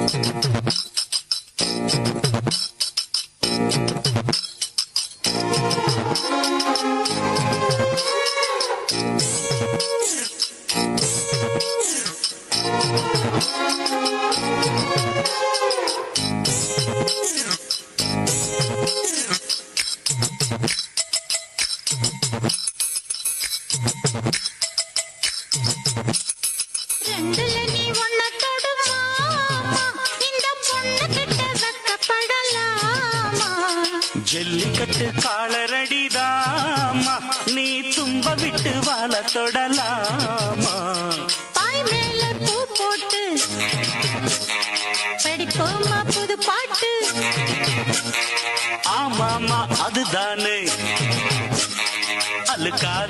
ハハハハ! ஜல்லிக்கட்டு காலரடிதாமா? நீ தும்ப விட்டு வாழ தொடலாமா? பாய் மேல பூ போட்டு படிப்போமா புது பாட்டு? ஆமாமா அதுதானே. அழுக்காத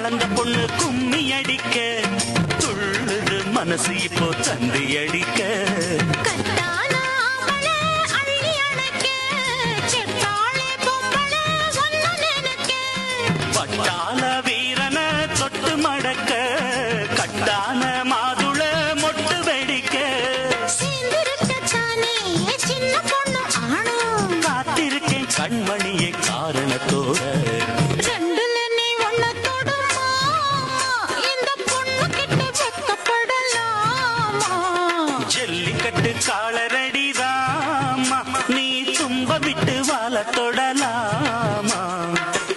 வளர்ந்த பொண்ணு கும்மி அடிக்க துள்ளுது மனசு இப்போ தந்தி அடிக்க. பட்டாள வீரன தொட்டு மடக்க கட்டான மாதுள மொட்டு வெடிக்க. காத்திருக்கேன் கண்மணியே காரணத்தோட. தொடலாமா?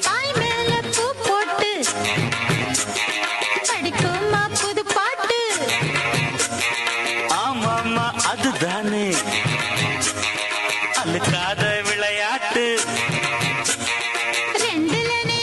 பாய் மேல பூ போட்டு படிக்குமா புது பாட்டு? ஆமாமா அதுதானே. அழுக்காத விளையாட்டு. ரெண்டுல நீ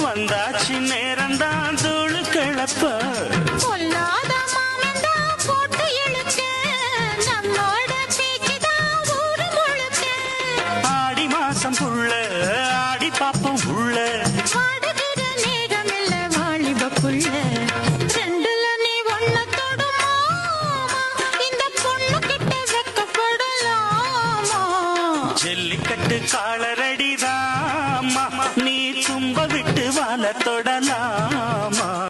வந்தாச்சு நேரம்தான் தூளு கிளப்ப பொல்லாத ஆடி மாசம் புள்ள ஆடி பாப்போம் உள்ள. ஜல்லிக்கட்டு காலரடிதான்